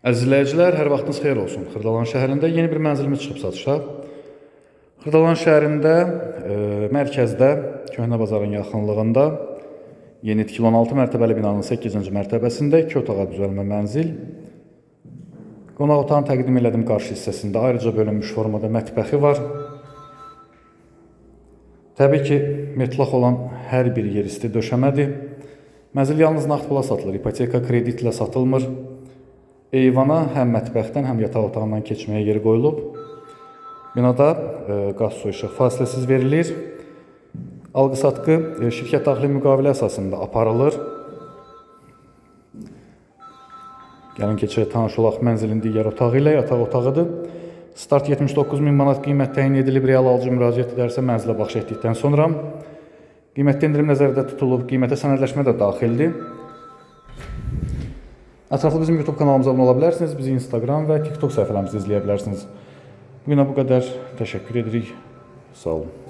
Əziz izləyicilər, hər vaxtınız xeyir olsun. Xırdalan şəhərində yeni bir mənzilimiz çıxıb satışa. Xırdalan şəhərində e, mərkəzdə, Köhnə bazarın yaxınlığında yeni tikili 16 mərtəbəli binanın 8-ci mərtəbəsində 2 otağa düzəlmə mənzil. Qonaq otağını təqdim elədim qarşı hissəsində ayrıca bölünmüş formada mətbəxi var. Təbii ki, metlaq olan hər bir yer isti döşəmədir. Mənzil yalnız nağd pula satılır, ipoteka kreditlə satılmır. Eyvana həm mətbəxdən, həm yataq otağından keçməyə yer qoyulub. Binada e, qaz su işıq fasiləsiz verilir. Alqı-satqı e, şirkət daxili müqavilə əsasında aparılır. Gəlin keçək tanış olaq mənzilin digər otağı ilə yataq otağıdır. Start 79 min manat qiymət təyin edilib. Real alıcı müraciət edərsə mənzilə baxış etdikdən sonra qiymətdə endirim nəzərdə tutulub. Qiymətə sənədləşmə də daxildir. Ətraflı bizim YouTube kanalımıza abunə ola bilərsiniz. Bizi Instagram və TikTok səhifələrimizdə izləyə bilərsiniz. Bu günə bu qədər. Təşəkkür edirik. Sağ olun.